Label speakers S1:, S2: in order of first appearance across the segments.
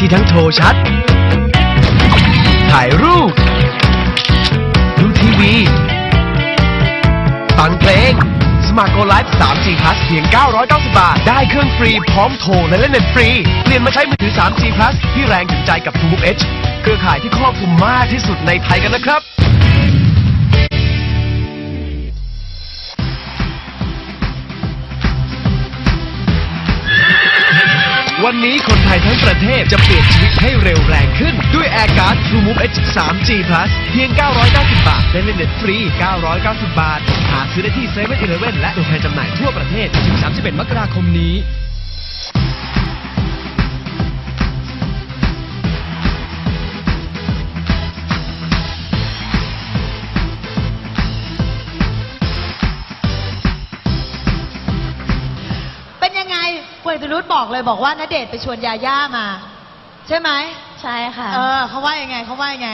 S1: ที่ทั้งโทรชัด ถ่ายรูป ดูทีวี ฟังเพลง สมัครโกไลฟ์ 3G Plus เพียง 990 บาท ได้เครื่องฟรี พร้อมโทรและเล่นเน็ตฟรี เปลี่ยนมาใช้มือถือ 3G Plus ที่แรงถึงใจกับ True Move Edge เครือข่ายที่ครอบคลุมมากที่สุดในไทยกันนะครับ วันนี้คนไทยทั้งประเทศจะเปลี่ยนชีวิตให้เร็วแรงขึ้น ด้วย Air Card True Move H 3G Plus เพียง 990 บาท ได้เล่นเน็ตฟรี 990 บาท หาซื้อได้ที่7 e เ e ่ e อและตัวแทนจำหน่ายทั่วประเทศถึง31 มกราคมนี้
S2: คุณเอกรุธบอกเลยบอกว่าณเดชน์ไปชวนยาย่ามา ใช่ไหม
S3: ใช่ค่ะ
S2: เออเขาว่ายังไงเขาว่ายังไง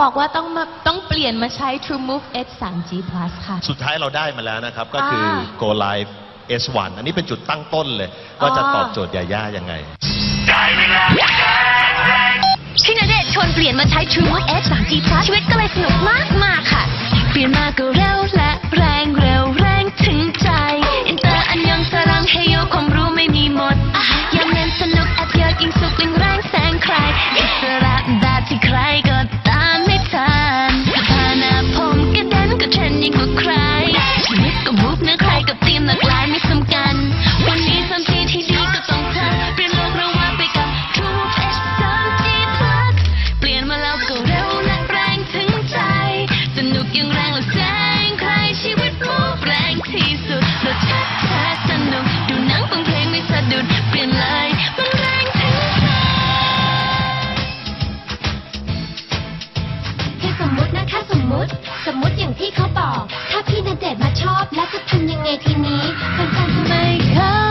S3: บอกว่าต้องมาต้องเปลี่ยนมาใช้ True Move H 3G Plus ค่ะ
S4: สุดท้ายเราได้มาแล้วนะครับ ก็คืออา Go Live S1 อันนี้เป็นจุดตั้งต้นเลย ว่าจะตอบโจทย์ยาย่ายังไง
S3: พี่ณเดชน์ชวนเปลี่ยนมาใช้ True Move H 3G Plus ชีวิตก็เลยสนุกมาก กับมุกเนื้อใครกับทีมหลากหลายไม่ซ้ำกัน วันนี้สามทีที่ดีก็ต้องเธอเปลี่ยนโลกเราว่าไปกับ True H 3G Plus เปลี่ยนมาแล้วก็เร็วและแรงถึงใจ สนุกยังแรงและแซ สมมุ
S5: ติ สมมุติอย่างที่เขาบอก ถ้าพี่นเดชน์มาชอบแล้วจะทำยังไงทีนี้แฟนๆทำไม่เขา